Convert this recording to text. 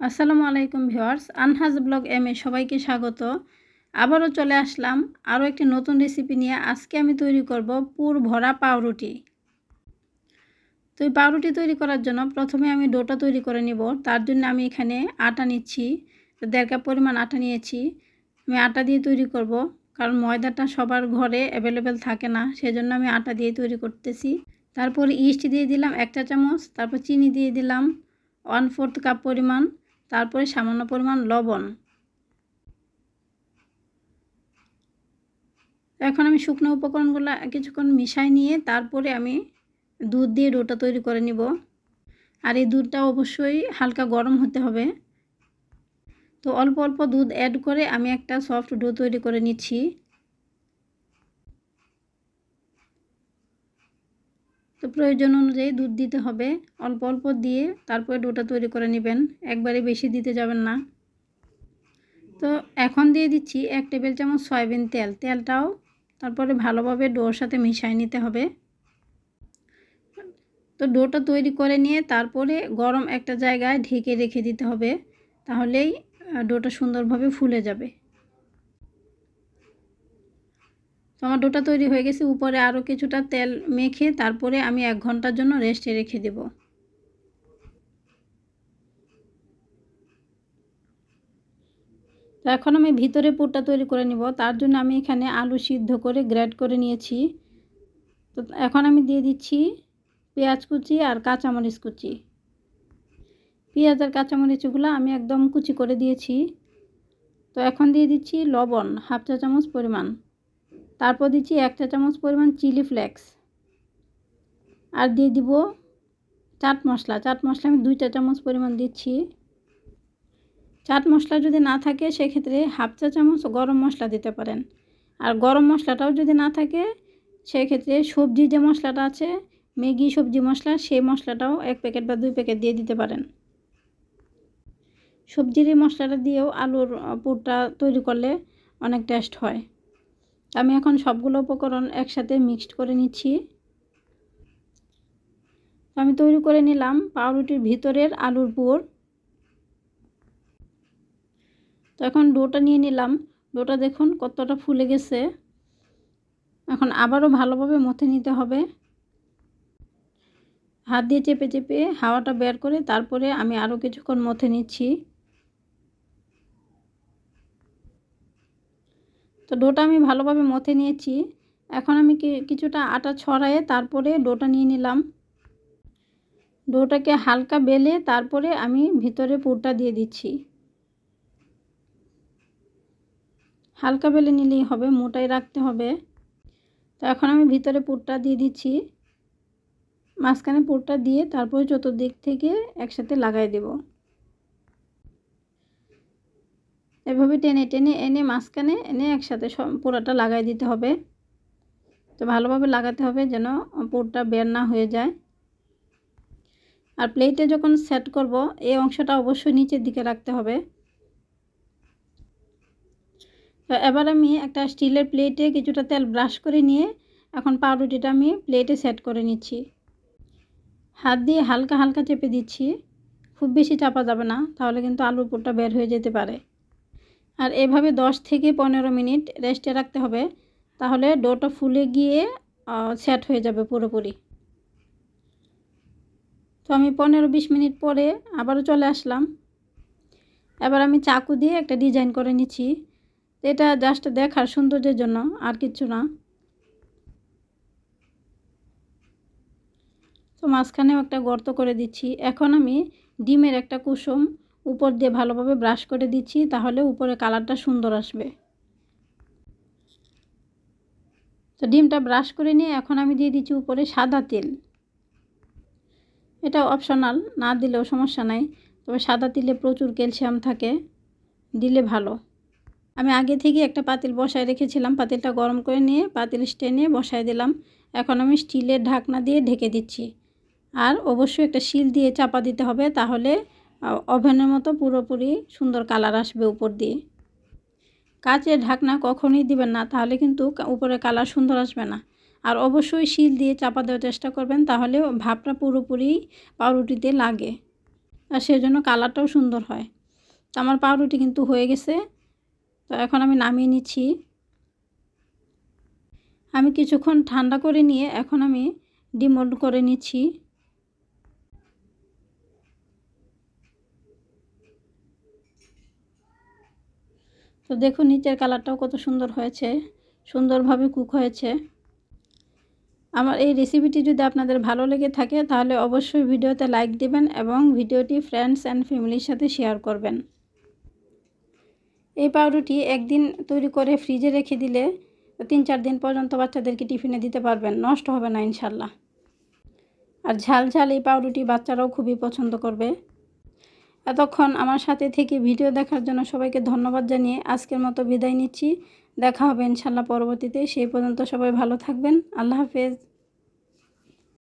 আসসালামু আলাইকুম viewers Anhaj blog M A সবাইকে স্বাগত। আবারও চলে আসলাম আরও একটি নতুন রেসিপি নিয়ে। আজকে আমি তৈরি করব পুর ভরা পাউরুটি। তো এই পাউরুটি তৈরি করার জন্য প্রথমে আমি ডোটা তৈরি করে নিব। তার জন্য আমি এখানে আটা নিচ্ছি, দেড় কাপ পরিমাণ আটা নিয়েছি। আমি আটা দিয়ে তৈরি করব, কারণ ময়দাটা সবার ঘরে অ্যাভেলেবেল থাকে না, সেজন্য আমি আটা দিয়ে তৈরি করতেছি। তারপর ইস্ট দিয়ে দিলাম একটা চামচ, তারপর চিনি দিয়ে দিলাম ওয়ান ফোর্থ কাপ পরিমাণ। তারপরে সামান্য পরিমাণ লবণ। এখন আমি শুকনো উপকরণগুলো কিছুক্ষণ মিশাই নিয়ে তারপরে আমি দুধ দিয়ে ডোটা তৈরি করে নিব। আর এই দুধটা অবশ্যই হালকা গরম হতে হবে। তো অল্প অল্প দুধ অ্যাড করে আমি একটা সফট ডো তৈরি করে নিচ্ছি। তো প্রয়োজন অনুযায়ী দুধ দিতে হবে। অল্প অল্প দিয়ে তারপরে ডোটা তৈরি করে নেবেন। একবারে বেশি দিতে যাবেন না। তো এখন দিয়ে দিচ্ছি এক টেবিল চামচ সয়াবিন তেল। তেলটাও তারপরে ভালোভাবে ডোর সাথে মিশাই নিতে হবে। তো ডোটা তৈরি করে নিয়ে তারপরে গরম একটা জায়গায় ঢেকে রেখে দিতে হবে। তাহলেই ডোটা সুন্দরভাবে ফুলে যাবে তো ডোটা তৈরি হয়ে গেছে, উপরে আরও কিছুটা তেল মেখে তারপরে আমি এক ঘণ্টার জন্য রেস্টে রেখে দেব। তো এখন আমি ভিতরে পুরটা তৈরি করে নিব, তার জন্য আমি এখানে আলু সিদ্ধ করে গ্রেড করে নিয়েছি। তো এখন আমি দিয়ে দিচ্ছি পেঁয়াজ কুচি আর কাঁচামরিচ কুচি। পেঁয়াজ আর কাঁচামরিচগুলো আমি একদম কুচি করে দিয়েছি। তো এখন দিয়ে দিচ্ছি লবণ, হাফ চা চামচ পরিমাণ। তারপর দিচ্ছি এক চা চামচ পরিমাণ চিলি ফ্লেক্স। আর দিয়ে দিব চাট মশলা। চাট মশলা আমি দুই চা চামচ পরিমাণ দিচ্ছি। চাট মশলা যদি না থাকে, সেক্ষেত্রে হাফ চা চামচ গরম মশলা দিতে পারেন। আর গরম মশলাটাও যদি না থাকে, সেক্ষেত্রে সবজি যে মশলাটা আছে, ম্যাগি, সবজি মশলা, সেই মশলাটাও এক প্যাকেট বা দুই প্যাকেট দিয়ে দিতে পারেন। সবজির এই মশলাটা দিয়েও আলুর পুরটা তৈরি করলে অনেক টেস্ট হয়। আমি এখন সবগুলো উপকরণ একসাথে মিক্সড করে নিচ্ছি। আমি তৈরি করে নিলাম পাউরুটির ভিতরের আলুর পুর। তো এখন ডোটা নিয়ে নিলাম। ডোটা দেখুন কতটা ফুলে গেছে। এখন আবারও ভালোভাবে মথে নিতে হবে। হাত দিয়ে চেপে চেপে হাওয়াটা বের করে তারপরে আমি আরও কিছুক্ষণ মথে নিচ্ছি। তো ডোটা আমি ভালোভাবে মথে নিয়েছি। এখন আমি কিছুটা আটা ছড়ায়ে তারপরে ডোটা নিয়ে নিলাম। ডোটাকে হালকা বেলে তারপরে আমি ভিতরে পুরটা দিয়ে দিচ্ছি। হালকা বেলে নিলেই হবে, মোটাই রাখতে হবে। তো এখন আমি ভিতরে পুরটা দিয়ে দিচ্ছি। মাঝখানে পুরটা দিয়ে তারপরে চতুর্দিক থেকে একসাথে লাগাই দেব। এভাবে টেনে টেনে এনে মাঝখানে এনে একসাথে সব পুরোটা লাগাই দিতে হবে। তো ভালোভাবে লাগাতে হবে যেন পুরটা বের না হয়ে যায়। আর প্লেটে যখন সেট করব, এই অংশটা অবশ্যই নিচের দিকে রাখতে হবে। তো এবার আমি একটা স্টিলের প্লেটে কিছুটা তেল ব্রাশ করে নিয়ে এখন পাউরুটিটা আমি প্লেটে সেট করে নিচ্ছি। হাত দিয়ে হালকা হালকা চেপে দিচ্ছি। খুব বেশি চাপা যাবে না, তাহলে কিন্তু আলুর পুরটা বের হয়ে যেতে পারে। আর এভাবে 10 থেকে পনেরো মিনিট রেস্টে রাখতে হবে, তাহলে ডোটা ফুলে গিয়ে সেট হয়ে যাবে পুরোপুরি। তো আমি পনেরো বিশ মিনিট পরে আবারও চলে আসলাম। এবার আমি চাকু দিয়ে একটা ডিজাইন করে নিচ্ছি। এটা জাস্ট দেখার সৌন্দর্যের জন্য, আর কিছু না। তো মাঝখানেও একটা গর্ত করে দিচ্ছি। এখন আমি ডিমের একটা কুসুম উপর দিয়ে ভালোভাবে ব্রাশ করে দিচ্ছি, তাহলে উপরে কালারটা সুন্দর আসবে। তো ডিমটা ব্রাশ করে নিয়ে এখন আমি দিয়ে দিচ্ছি উপরে সাদা তেল। এটা অপশনাল, না দিলেও সমস্যা নাই, তবে সাদা তিলে প্রচুর ক্যালসিয়াম থাকে, দিলে ভালো। আমি আগে থেকে একটা পাতিল বসায় রেখেছিলাম, পাতিলটা গরম করে নিয়ে, পাতিল স্টেনে বসায় দিলাম। এখন আমি স্টিলের ঢাকনা দিয়ে ঢেকে দিচ্ছি। আর অবশ্যই একটা শিল দিয়ে চাপা দিতে হবে, তাহলে ওভেনের মতো পুরোপুরি সুন্দর কালার আসবে উপর দিয়ে। কাচের ঢাকনা কখনই দিবেন না, তাহলে কিন্তু উপরে কালার সুন্দর আসবে না। আর অবশ্যই শিল দিয়ে চাপা দেওয়ার চেষ্টা করবেন, তাহলে ভাবটা পুরোপুরি পাউরুটিতে লাগে। আর সেই জন্য কালারটাও সুন্দর হয়। তো আমার পাউরুটি কিন্তু হয়ে গেছে। তো এখন আমি নামিয়ে নিচ্ছি। আমি কিছুক্ষণ ঠান্ডা করে নিয়ে এখন আমি ডিমোল্ড করে নিচ্ছি। তো দেখুন, নিচের কালারটাও কত সুন্দর হয়েছে, সুন্দরভাবে কুক হয়েছে। আমার এই রেসিপিটি যদি আপনাদের ভালো লেগে থাকে, তাহলে অবশ্যই ভিডিওতে লাইক দিবেন এবং ভিডিওটি ফ্রেন্ডস অ্যান্ড ফ্যামিলির সাথে শেয়ার করবেন। এই পাউরুটি একদিন তৈরি করে ফ্রিজে রেখে দিলে তিন চার দিন পর্যন্ত বাচ্চাদেরকে টিফিনে দিতে পারবেন, নষ্ট হবে না ইনশাল্লাহ। আর ঝাল ঝাল এই পাউরুটি বাচ্চারাও খুবই পছন্দ করবে। এতক্ষণ আমার সাথে থেকে ভিডিও দেখার জন্য সবাইকে ধন্যবাদ জানিয়ে আজকের মতো বিদায় নিচ্ছি। দেখা হবে ইনশাল্লাহ পরবর্তীতে। সেই পর্যন্ত সবাই ভালো থাকবেন। আল্লাহ হাফেজ।